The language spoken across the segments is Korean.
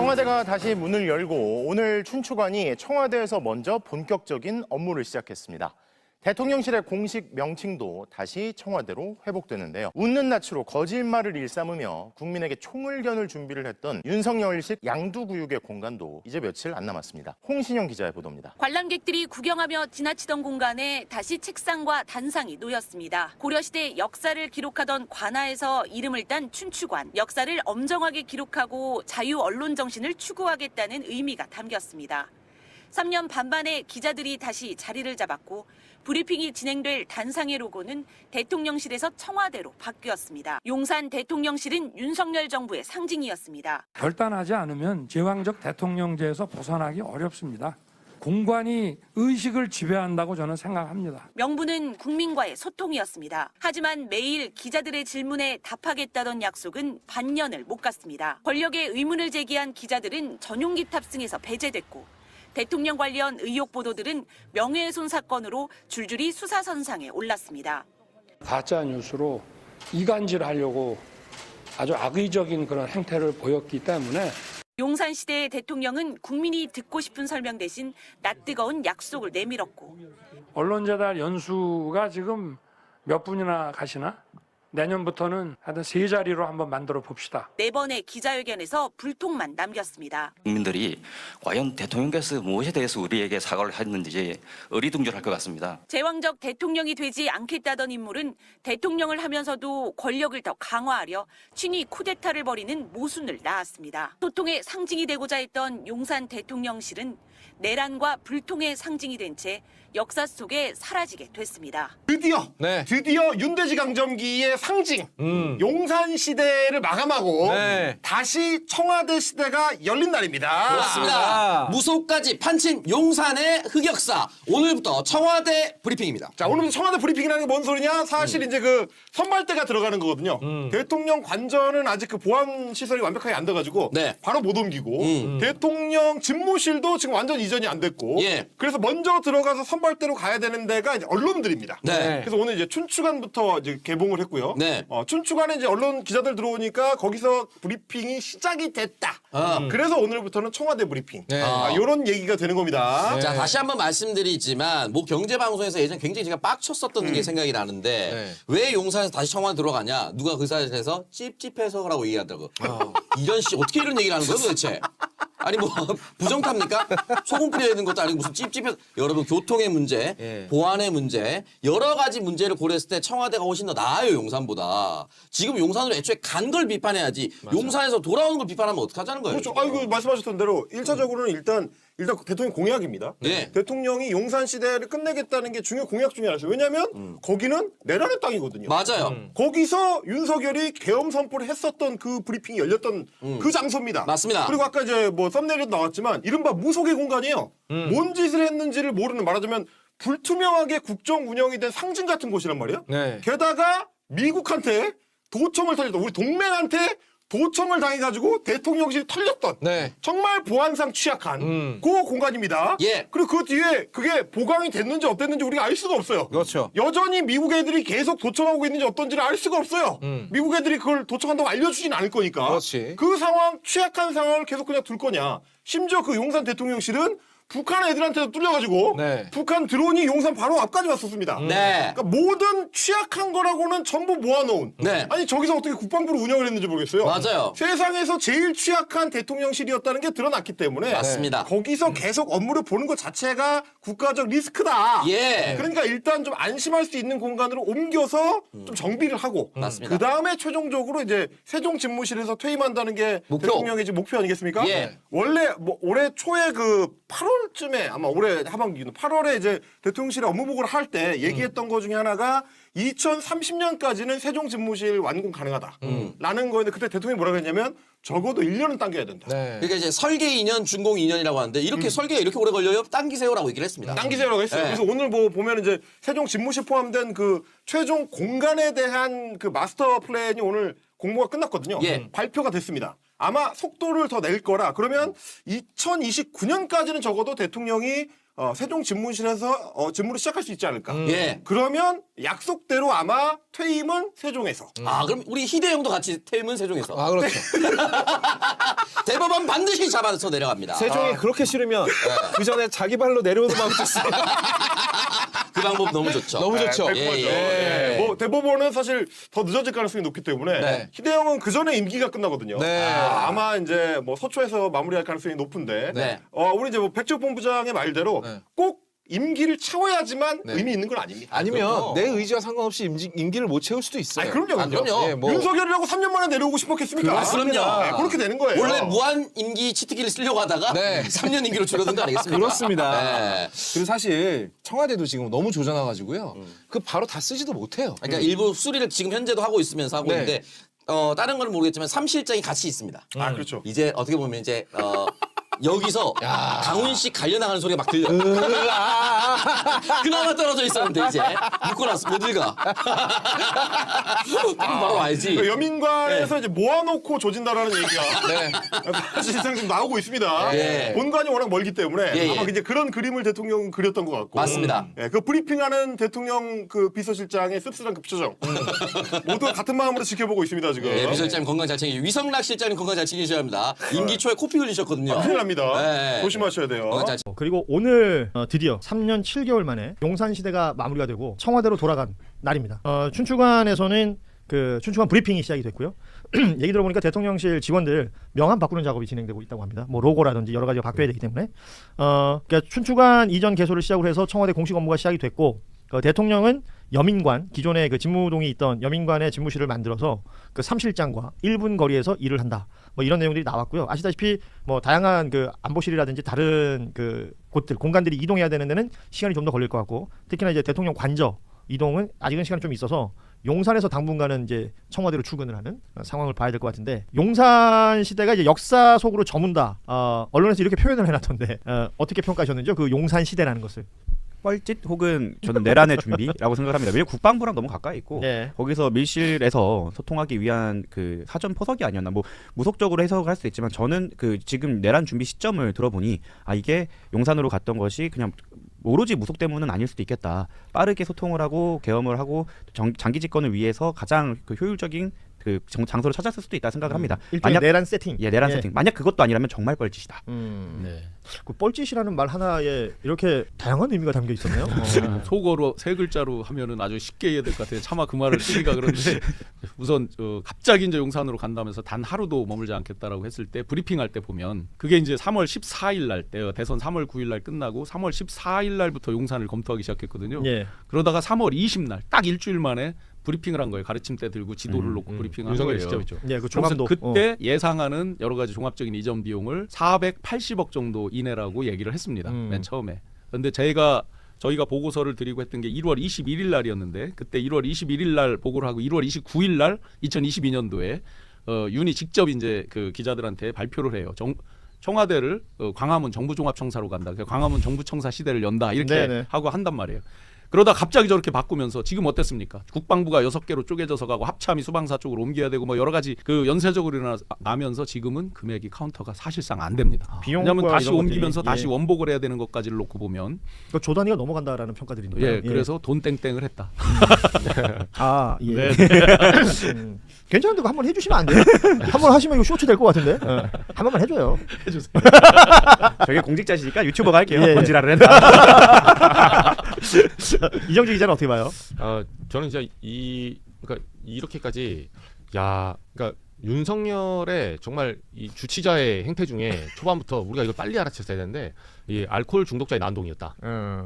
청와대가 다시 문을 열고 오늘 춘추관이 청와대에서 먼저 본격적인 업무를 시작했습니다. 대통령실의 공식 명칭도 다시 청와대로 회복되는데요. 웃는 낯으로 거짓말을 일삼으며 국민에게 총을 겨눌 준비를 했던 윤석열식 양두구육의 공간도 이제 며칠 안 남았습니다. 홍신영 기자의 보도입니다. 관람객들이 구경하며 지나치던 공간에 다시 책상과 단상이 놓였습니다. 고려시대 역사를 기록하던 관아에서 이름을 딴 춘추관. 역사를 엄정하게 기록하고 자유 언론 정신을 추구하겠다는 의미가 담겼습니다. 3년 반 만에 기자들이 다시 자리를 잡았고 브리핑이 진행될 단상의 로고는 대통령실에서 청와대로 바뀌었습니다. 용산 대통령실은 윤석열 정부의 상징이었습니다. 결단하지 않으면 제왕적 대통령제에서 벗어나기 어렵습니다. 공관이 의식을 지배한다고 저는 생각합니다. 명분은 국민과의 소통이었습니다. 하지만 매일 기자들의 질문에 답하겠다던 약속은 반년을 못 갔습니다. 권력에 의문을 제기한 기자들은 전용기 탑승에서 배제됐고 대통령 관련 의혹 보도들은 명예훼손 사건으로 줄줄이 수사선상에 올랐습니다. 가짜 뉴스로 이간질하려고 아주 악의적인 그런 행태를 보였기 때문에 용산 시대의 대통령은 국민이 듣고 싶은 설명 대신 낯뜨거운 약속을 내밀었고 언론재단 연수가 지금 몇 분이나 가시나? 내년부터는 하여튼 세 자리로 한번 만들어 봅시다. 네 번의 기자회견에서 불통만 남겼습니다. 국민들이 과연 대통령께서 무엇에 대해서 우리에게 사과를 했는지 어리둥절할 것 같습니다. 제왕적 대통령이 되지 않겠다던 인물은 대통령을 하면서도 권력을 더 강화하려 친위 쿠데타를 벌이는 모순을 낳았습니다. 소통의 상징이 되고자 했던 용산 대통령실은 내란과 불통의 상징이 된 채 역사 속에 사라지게 됐습니다. 드디어 네. 드디어 윤대지 강점기의 상징 용산 시대를 마감하고 네. 다시 청와대 시대가 열린 날입니다. 그렇습니다. 무소까지 판친 용산의 흑역사. 오늘부터 청와대 브리핑입니다. 자 오늘부터 청와대 브리핑이라는 게 뭔 소리냐? 사실 이제 그 선발대가 들어가는 거거든요. 대통령 관전은 아직 그 보안 시설이 완벽하게 안 돼가지고 네. 바로 못 옮기고 대통령 집무실도 지금 완전 이전이 안 됐고 예. 그래서 먼저 들어가서 선발대로 가야 되는 데가 이제 언론들입니다. 네. 그래서 오늘 이제 춘추관부터 이제 개봉을 했고요. 네. 어, 춘추관에 이제 언론 기자들 들어오니까 거기서 브리핑이 시작이 됐다. 아. 그래서 오늘부터는 청와대 브리핑. 네. 아, 이런 얘기가 되는 겁니다. 자, 다시 한번 말씀드리지만, 뭐 경제 방송에서 예전 굉장히 제가 빡쳤었던 게 생각이 나는데, 네. 왜 용산에서 다시 청와대 들어가냐? 누가 그 사이에서 찝찝해서라고 얘기하더라고. 이런 씨, 어떻게 이런 얘기를 하는 거예요 도대체? 아니 뭐 부정탑니까? 소금 뿌려야 되는 것도 아니고 무슨 찝찝해서 여러분 교통의 문제, 예. 보안의 문제 여러 가지 문제를 고려했을 때 청와대가 훨씬 더 나아요 용산보다. 지금 용산으로 애초에 간 걸 비판해야지 용산에서 돌아오는 걸 비판하면 어떡하자는 거예요? 그렇죠. 아이고 말씀하셨던 대로 일차적으로는 일단 일단 대통령 공약입니다. 네. 대통령이 용산 시대를 끝내겠다는 게 중요 공약 중에 하나죠. 왜냐하면 거기는 내란의 땅이거든요. 맞아요. 음. 거기서 윤석열이 계엄 선포를 했었던 그 브리핑이 열렸던 그 장소입니다. 맞습니다. 그리고 아까 이제 뭐 썸네일에도 나왔지만 이른바 무속의 공간이에요. 음. 뭔 짓을 했는지를 모르는 말하자면 불투명하게 국정 운영이 된 상징 같은 곳이란 말이에요. 네. 게다가 미국한테 도청을 털렸던 우리 동맹한테 도청을 당해가지고 대통령실이 털렸던 네. 정말 보안상 취약한 음. 그 공간입니다. 예. 그리고 그 뒤에 그게 보강이 됐는지 어땠는지 우리가 알 수가 없어요. 그렇죠. 여전히 미국 애들이 계속 도청하고 있는지 어떤지를 알 수가 없어요. 음. 미국 애들이 그걸 도청한다고 알려주진 않을 거니까. 그렇지. 그 상황, 취약한 상황을 계속 그냥 둘 거냐. 심지어 그 용산 대통령실은 북한 애들한테도 뚫려가지고 네. 북한 드론이 용산 바로 앞까지 왔었습니다. 네. 그러니까 모든 취약한 거라고는 전부 모아놓은. 네. 아니 저기서 어떻게 국방부를 운영을 했는지 모르겠어요. 맞아요. 세상에서 제일 취약한 대통령실이었다는 게 드러났기 때문에 맞습니다. 거기서 계속 업무를 보는 것 자체가 국가적 리스크다. 예. 그러니까 일단 좀 안심할 수 있는 공간으로 옮겨서 좀 정비를 하고 음. 맞습니다. 그 다음에 최종적으로 이제 세종 집무실에서 퇴임한다는 게 목표. 대통령의 목표 아니겠습니까? 예. 원래 뭐 올해 초에 그 8월 쯤에 아마 올해 하반기 8월에 이제 대통령실에 업무 보고를 할 때 얘기했던 것 중에 하나가 2030년까지는 세종 집무실 완공 가능하다. 라는 거였는데 그때 대통령이 뭐라고 했냐면 적어도 1년은 당겨야 된다. 네. 그러니까 이제 설계 2년, 준공 2년이라고 하는데 이렇게 설계가 이렇게 오래 걸려요? 당기세요라고 얘기를 했습니다. 당기세요라고 했어요. 네. 그래서 오늘 뭐 보면 이제 세종 집무실 포함된 그 최종 공간에 대한 그 마스터 플랜이 오늘 공모가 끝났거든요. 예. 발표가 됐습니다. 아마 속도를 더 낼 거라 그러면 2029년까지는 적어도 대통령이 어, 세종 집무실에서 어, 직무를 시작할 수 있지 않을까. 예. 그러면 약속대로 아마 퇴임은 세종에서. 아 그럼 우리 희대 형도 같이 퇴임은 세종에서 아 그렇죠. 대법원 반드시 잡아서 내려갑니다. 세종이 그렇게 싫으면 그 전에 자기 발로 내려오는 마음 좋습니다. 그 방법 너무 좋죠. 너무 좋죠. 네, 예, 백 대법원은 사실 더 늦어질 가능성이 높기 때문에 네. 희대형은 그 전에 임기가 끝나거든요. 네. 아, 아마 이제 뭐 서초에서 마무리할 가능성이 높은데 네. 어, 우리 이제 뭐 백지혁 본부장의 말대로 네. 꼭 임기를 채워야지만 네. 의미 있는 건 아닙니다. 아니면 그럼요. 내 의지와 상관없이 임기, 임기를 못 채울 수도 있어요. 아니, 그럼요, 아, 그럼요. 그럼요. 예, 뭐 윤석열이라고 3년 만에 내려오고 싶었겠습니까? 그렇습니다. 네, 그렇게 되는 거예요. 원래 무한 임기 치트키를 쓰려고 하다가 네. 3년 임기로 줄어든 거 아니겠습니까? 그렇습니다. 네. 그리고 사실 청와대도 지금 너무 조져놔가지고요. 그 바로 다 쓰지도 못해요. 그러니까 일부 수리를 지금 현재도 하고 있으면서 하고 네. 있는데 어, 다른 건 모르겠지만 삼실장이 같이 있습니다. 아, 그렇죠. 이제 어떻게 보면 이제 어, 여기서 강훈 씨 갈려 나가는 소리가 막 들려. 그나마 떨어져 있었는데 이제 묶어놨어 못 읽어. 바로 와야지. 그 여민관에서 이제 모아놓고 조진다라는 얘기가 네. 사실상 지금 나오고 있습니다. 예. 본관이 워낙 멀기 때문에 예, 예. 아마 이제 그런 그림을 대통령 그렸던 것 같고. 맞습니다. 예, 그 브리핑하는 대통령 그 비서실장의 씁쓸한 그 표정. 모두 같은 마음으로 지켜보고 있습니다 지금. 예, 비서실장 건강 잘 챙기고 위성락 실장님 건강 잘 챙기셔야 합니다. 임기 초에 코피 흘리셨거든요. 큰일 납니다. 네. 조심하셔야 돼요. 건강 잘 어, 그리고 오늘 어, 드디어 3년 7개월 만에 용산 시대가 마무리가 되고 청와대로 돌아간 날입니다. 어, 춘추관에서는 그 춘추관 브리핑이 시작이 됐고요. 얘기 들어보니까 대통령실 직원들 명함 바꾸는 작업이 진행되고 있다고 합니다. 뭐 로고라든지 여러 가지가 바뀌어야 되기 때문에 어, 그러니까 춘추관 이전 개소를 시작으로 해서 청와대 공식 업무가 시작이 됐고 어, 대통령은 여민관 기존에 그 집무동이 있던 여민관의 집무실을 만들어서 그 삼실장과 1분 거리에서 일을 한다. 뭐 이런 내용들이 나왔고요. 아시다시피 뭐 다양한 그 안보실이라든지 다른 그 곳들 공간들이 이동해야 되는 데는 시간이 좀 더 걸릴 것 같고 특히나 이제 대통령 관저 이동은 아직은 시간이 좀 있어서 용산에서 당분간은 이제 청와대로 출근을 하는 어, 상황을 봐야 될 것 같은데 용산 시대가 이제 역사 속으로 저문다. 어, 언론에서 이렇게 표현을 해놨던데 어, 어떻게 평가하셨는지요? 그 용산 시대라는 것을. 뻘짓 혹은 저는 내란의 준비라고 생각합니다. 왜냐면 국방부랑 너무 가까이 있고 네. 거기서 밀실에서 소통하기 위한 그 사전 포석이 아니었나 뭐 무속적으로 해석을 할수 있지만 저는 그 지금 내란 준비 시점을 들어보니 아 이게 용산으로 갔던 것이 그냥 오로지 무속 때문은 아닐 수도 있겠다. 빠르게 소통을 하고 개엄을 하고 정- 장기 집권을 위해서 가장 그 효율적인 그 정- 장소를 찾았을 수도 있다 생각을 합니다. 일종의 만약 내란 세팅. 예 내란 예. 세팅 만약 그것도 아니라면 정말 뻘짓이다. 음. 네. 그 뻘짓이라는 말 하나에 이렇게 다양한 의미가 담겨 있었네요. 어. 속어로 세 글자로 하면은 아주 쉽게 이해될 것 같아요. 차마 그 말을 쓰기가 그런데 우선 어, 갑자기 이제 용산으로 간다면서 단 하루도 머물지 않겠다라고 했을 때 브리핑할 때 보면 그게 이제 3월 14일 날 때, 대선 3월 9일 날 끝나고 3월 14일 날부터 용산을 검토하기 시작했거든요. 예. 그러다가 3월 20일 날딱 일주일 만에 브리핑을 한 거예요. 가르침대 들고 지도를 놓고 브리핑한 거예요. 예, 그 조감도. 그때 예상하는 여러 가지 종합적인 이전 비용을 480억 정도 이내라고 얘기를 했습니다. 음. 맨 처음에. 근데 제가 저희가 보고서를 드리고 했던 게 1월 21일 날이었는데 그때 1월 21일 날 보고를 하고 1월 29일 날 2022년도에 어, 윤이 직접 이제 그 기자들한테 발표를 해요. 정, 청와대를 어, 광화문 정부종합청사로 간다. 그래서 광화문 정부청사 시대를 연다. 이렇게 네네. 하고 한단 말이에요. 그러다 갑자기 저렇게 바꾸면서 지금 어땠습니까? 국방부가 여섯 개로 쪼개져서 가고 합참이 수방사 쪽으로 옮겨야 되고 뭐 여러 가지 그 연쇄적으로 일어나면서 지금은 금액이 카운터가 사실상 안 됩니다. 비용과 왜냐하면 다시 것들이, 옮기면서 다시 예. 원복을 해야 되는 것까지를 놓고 보면 그 조단위가 넘어간다라는 평가들이니까. 예, 그래서 돈 땡땡을 했다. 아 예. 네. 음, 괜찮은데 그거 한번 해주시면 안 돼요? 한 번 하시면 이거 쇼츠 될 것 같은데. 어, 한 번만 해줘요. 저게 공직자시니까 유튜버가 할게요. 예, 예. 번지라를 했다. 이정재 기자는 어떻게 봐요? 어, 저는 진짜 이 그러니까 이렇게까지 야, 그러니까 윤석열의 정말 이 주치자의 행태 중에 초반부터 우리가 이걸 빨리 알아챘어야 되는데 이 알코올 중독자의 난동이었다.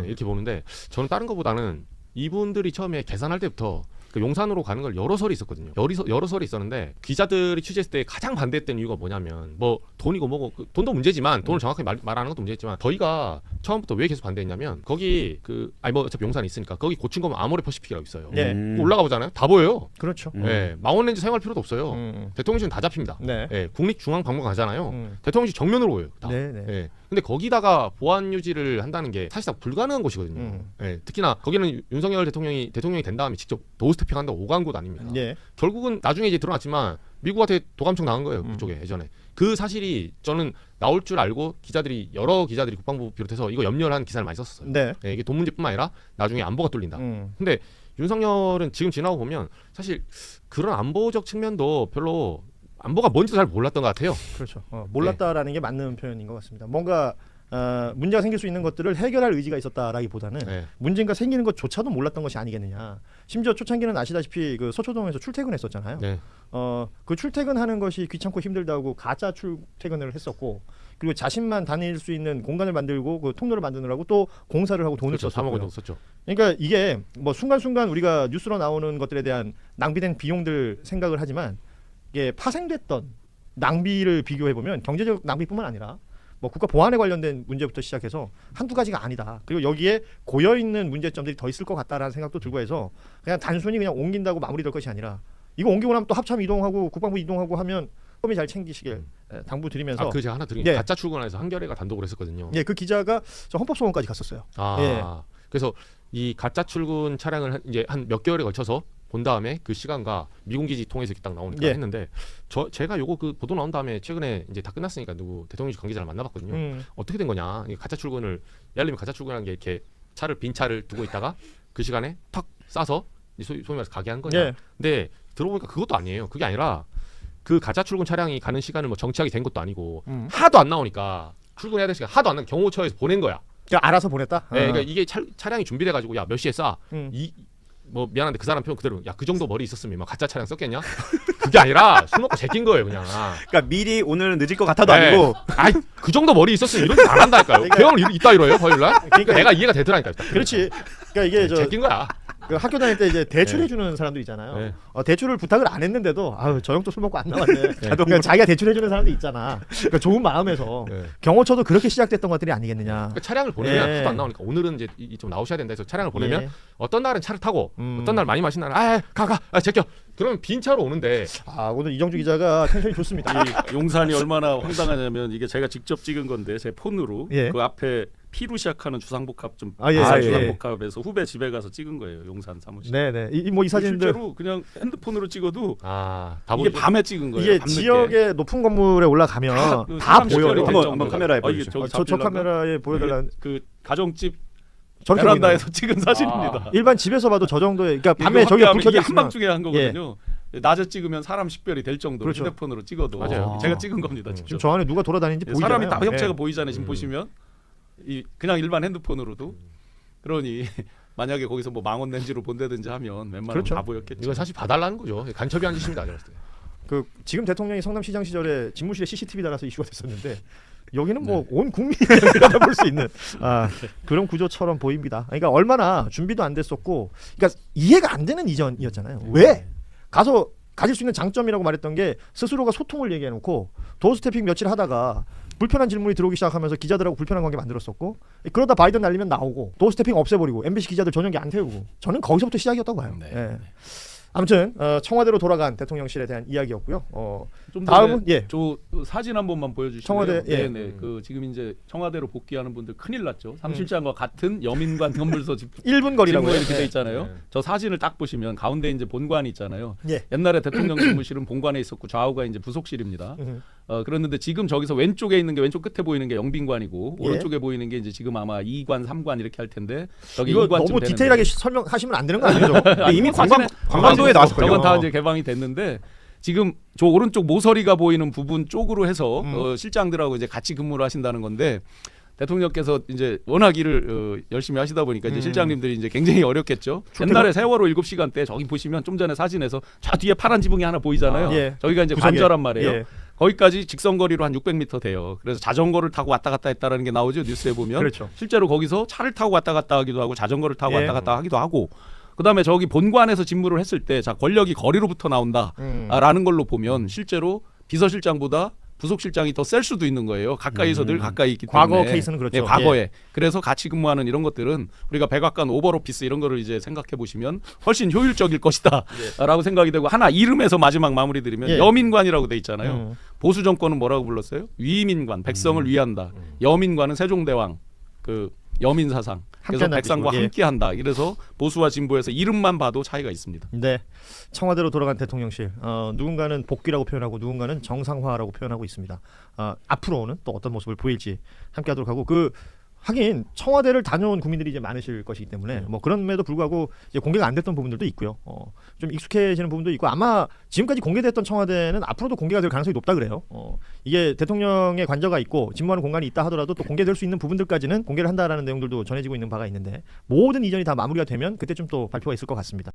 네, 이렇게 보는데 저는 다른 것보다는 이분들이 처음에 계산할 때부터 그 용산으로 가는 걸 여러 설이 있었거든요. 여러, 설- 여러 설이 있었는데 기자들이 취재했을 때 가장 반대했던 이유가 뭐냐면 뭐 돈이고 뭐고 그 돈도 문제지만 돈을 정확하게 말, 말하는 것도 문제지만 저희가 처음부터 왜 계속 반대했냐면 거기 그 아니 뭐 어차피 용산이 있으니까 거기 고친 거면 아모레 퍼시픽이라고 있어요. 네. 음. 올라가 보잖아요. 다 보여요. 그렇죠. 음. 예, 망원렌즈 사용할 필요도 없어요. 음, 대통령실은 다 잡힙니다. 네. 예, 국립중앙박물관 가잖아요. 음. 대통령실 정면으로 보여요. 다. 네, 네. 예. 근데 거기다가 보안 유지를 한다는 게 사실상 불가능한 곳이거든요. 음. 예, 특히나 거기는 윤석열 대통령이 대통령이 된 다음에 직접 도스텝 도 스태핑한다 오간 곳 아닙니다. 예. 결국은 나중에 이제 드러났지만 미국한테 도감청 당한 거예요 음. 그쪽에 예전에 그 사실이 저는 나올 줄 알고 기자들이 여러 기자들이 국방부 비롯해서 이거 염려한 기사를 많이 썼었어요. 네. 네, 이게 돈 문제뿐만 아니라 나중에 안보가 뚫린다. 음. 근데 윤석열은 지금 지나고 보면 사실 그런 안보적 측면도 별로 안보가 뭔지도 잘 몰랐던 것 같아요. 그렇죠. 어, 몰랐다라는 게 맞는 표현인 것 같습니다. 뭔가 어, 문제가 생길 수 있는 것들을 해결할 의지가 있었다라기보다는 네. 문제가 생기는 것조차도 몰랐던 것이 아니겠느냐. 심지어 초창기는 아시다시피 그 서초동에서 출퇴근했었잖아요. 네. 어, 그 출퇴근하는 것이 귀찮고 힘들다고 가짜 출퇴근을 했었고 그리고 자신만 다닐 수 있는 공간을 만들고 그 통로를 만드느라고 또 공사를 하고 돈을 그렇죠. 3억 원 썼었고요. 정도 썼죠. 그러니까 이게 뭐 순간순간 우리가 뉴스로 나오는 것들에 대한 낭비된 비용들 생각을 하지만 이게 파생됐던 낭비를 비교해 보면 경제적 낭비뿐만 아니라 뭐 국가 보안에 관련된 문제부터 시작해서 한두 가지가 아니다. 그리고 여기에 고여 있는 문제점들이 더 있을 것 같다라는 생각도 들고 해서 그냥 단순히 그냥 옮긴다고 마무리될 것이 아니라 이거 옮기고 나면 또 합참 이동하고 국방부 이동하고 하면 범위 잘 챙기시길 에, 당부 드리면서 아, 그 제가 하나 드린 네. 가짜 출근해서 한겨레가 단독으로 했었거든요. 예, 그 기자가 저 헌법소원까지 갔었어요. 아, 예. 그래서 이 가짜 출근 차량을 한- 이제 한 몇 개월에 걸쳐서 본 다음에 그 시간과 미군 기지 통해서 이렇게 딱 나오니까 예. 했는데 저 제가 요거 그 보도 나온 다음에 최근에 이제 다 끝났으니까 누구 대통령실 관계자를 만나봤거든요. 음. 어떻게 된 거냐? 가짜 출근을 들면 가짜 출근한 게 이렇게 차를 빈 차를 두고 있다가 그 시간에 탁 싸서 이 소위, 소위 말해서 가게 한 거냐? 예. 근데 들어보니까 그것도 아니에요. 그게 아니라 그 가짜 출근 차량이 가는 시간을 뭐 정치하게 된 것도 아니고 음. 하도 안 나오니까 출근해야 될 시간 하도 안 나오니까 경호처에서 보낸 거야. 그냥 알아서 보냈다. 네, 아. 그러니까 이게 차, 차량이 준비돼 가지고 야 몇 시에 싸. 음. 이 뭐 미안한데 그 사람 표현 그대로 야 그 정도 머리 있었으면 막 가짜 차량 썼겠냐? 그게 아니라 술 먹고 제낀 거예요 그냥. 그러니까 미리 오늘은 늦을 것 같아도 네. 아니고 아이 그 정도 머리 있었으면 이런 거안 한다니까요. 그러니까- 대형을 이따 이러요 화요일날. 그러니까 그러니까 내가 이해가 되더라니까. 그렇지. 그러니까 이게 저 제낀 거야. 그 학교 다닐 때 이제 대출해 주는 사람도 있잖아요. 네. 어, 대출을 부탁을 안 했는데도 아유 저형또술 먹고 안 나왔네. 그러니까 자기가 대출해 주는 사람도 있잖아. 그러니까 좋은 마음에서 네. 경호처도 그렇게 시작됐던 것들이 아니겠느냐. 그러니까 차량을 보내면 예. 안 나오니까 오늘은 이제 이- 좀 나오셔야 된다 해서 차량을 보내면 예. 어떤 날은 차를 타고 음. 어떤 날 많이 마신 날은 아가가 아, 제껴 그러면 빈 차로 오는데 아 오늘 이정주 기자가 텐션이 좋습니다. 이 용산이 얼마나 황당하냐면 이게 제가 직접 찍은 건데 제 폰으로 예. 그 앞에 P로 시작하는 주상복합 좀 아, 예. 아, 예. 주상복합에서 후배 집에 가서 찍은 거예요 용산 사무실. 네네. 이 뭐이 사진들 실제로 그냥 핸드폰으로 찍어도 아 다 이게 밤에 찍은 거예요. 이게 밤늦게. 지역의 높은 건물에 올라가면 다, 그다 사람 보여요. 한번-. 한번 카메라에 아, 이게. 저기 어, 저, 저 잡히려나? 카메라에 보여달라는 그 가정집 저렇게 베란다에서. 찍은 사진입니다. 일반 집에서 봐도 저 정도의 그러니까 밤에 저기 불 켜져 이게 있으면 한밤중에 한 거거든요. 낮에 찍으면 사람 식별이 될 정도로 그렇죠. 휴대폰으로 찍어도 맞아요. 제가 찍은 겁니다. 직접. 지금 저 안에 누가 돌아다니는지 보이잖아요. 사람이 다 협체가 예. 보이잖아요. 지금 보시면 이 그냥 일반 핸드폰으로도 그러니 만약에 거기서 뭐 망원 렌즈로 본다든지 하면 웬만하면 그렇죠. 다 보였겠죠. 이건 사실 봐달라는 거죠. 간첩이 한 짓입니다. 제가 봤을 때. 그 지금 대통령이 성남시장 시절에 집무실에 CCTV 달아서 이슈가 됐었는데 여기는 네. 뭐온 국민이 들여다볼 수 있는 아, 그런 구조처럼 보입니다. 그러니까 얼마나 준비도 안 됐었고, 그러니까 이해가 안 되는 이전이었잖아요. 네. 왜 가서 가질 수 있는 장점이라고 말했던 게 스스로가 소통을 얘기해놓고 도어 스태핑 며칠 하다가 불편한 질문이 들어오기 시작하면서 기자들하고 불편한 관계 만들었었고 그러다 바이든 날리면 나오고 도어스태핑 없애버리고 MBC 기자들 저녁에 안 태우고 저는 거기서부터 시작이었다고 봐요. 네. 예. 아무튼 어, 청와대로 돌아간 대통령실에 대한 이야기였고요. 어, 좀 다음은 예. 저 사진 한 번만 보여주시면 청와대, 예. 네네 그 지금 이제 청와대로 복귀하는 분들 큰일 났죠. 삼실장과 같은 여민관 건물서 집 1분 거리라고. 이렇게 돼 예. 있잖아요. 네. 저 사진을 딱 보시면 가운데 이제 본관이 있잖아요. 예. 옛날에 대통령 집무실은 본관에 있었고 좌우가 이제 부속실입니다. 음. 어, 그랬는데 지금 저기서 왼쪽에 있는 게 왼쪽 끝에 보이는 게 영빈관이고 예. 오른쪽에 보이는 게 이제 지금 아마 2관, 3관 이렇게 할 텐데 저기 이거 2관쯤 너무. 디테일하게 시- 설명하시면 안 되는 거 아니죠? 아니, 이미 뭐 관광 관광도에 나왔을 저건 거예요. 다 이제 개방이 됐는데 지금 저 오른쪽 모서리가 보이는 부분 쪽으로 해서 음. 어, 실장들하고 이제 같이 근무를 하신다는 건데 대통령께서 이제 워낙 일을 어, 열심히 하시다 보니까 이제 음. 실장님들이 이제 굉장히 어렵겠죠. 옛날에 세월호 7시간 때 저기 보시면 좀 전에 사진에서 저 뒤에 파란 지붕이 하나 보이잖아요. 아, 예. 저기가 이제 구석에. 관절한 말이에요. 예. 거기까지 직선 거리로 한 600m 돼요. 그래서 자전거를 타고 왔다 갔다 했다라는 게 나오죠 뉴스에 보면. 그렇죠. 실제로 거기서 차를 타고 왔다 갔다 하기도 하고 자전거를 타고 예. 왔다 갔다 하기도 하고. 그다음에 저기 본관에서 직무를 했을 때 자 권력이 거리로부터 나온다라는 음. 걸로 보면 실제로 비서실장보다 부속실장이 더 셀 수도 있는 거예요. 가까이서 늘 가까이 있기 때문에. 음. 과거 케이스는 그렇죠. 네, 과거에. 그래서 같이 근무하는 이런 것들은 우리가 백악관 오버오피스 이런 거를 이제 생각해 보시면 훨씬 효율적일 것이다라고 생각이 되고 하나 이름에서 마지막 마무리 드리면 예. 여민관이라고 돼 있잖아요. 음. 보수 정권은 뭐라고 불렀어요? 위민관, 백성을 위한다. 여민관은 세종대왕 그 여민 사상. 그래서 백상과 예. 함께한다. 이래서 보수와 진보에서 이름만 봐도 차이가 있습니다. 네, 청와대로 돌아간 대통령실. 어, 누군가는 복귀라고 표현하고 누군가는 정상화라고 표현하고 있습니다. 어, 앞으로는 또 어떤 모습을 보일지 함께하도록 하고 그 하긴 청와대를 다녀온 국민들이 이제 많으실 것이기 때문에 뭐 그럼에도 불구하고 이제 공개가 안 됐던 부분들도 있고요. 어, 좀 익숙해지는 부분도 있고 아마 지금까지 공개됐던 청와대는 앞으로도 공개가 될 가능성이 높다 그래요. 어, 이게 대통령의 관저가 있고 집무하는 공간이 있다 하더라도 또 공개될 수 있는 부분들까지는 공개를 한다라는 내용들도 전해지고 있는 바가 있는데 모든 이전이 다 마무리가 되면 그때 좀또 발표가 있을 것 같습니다.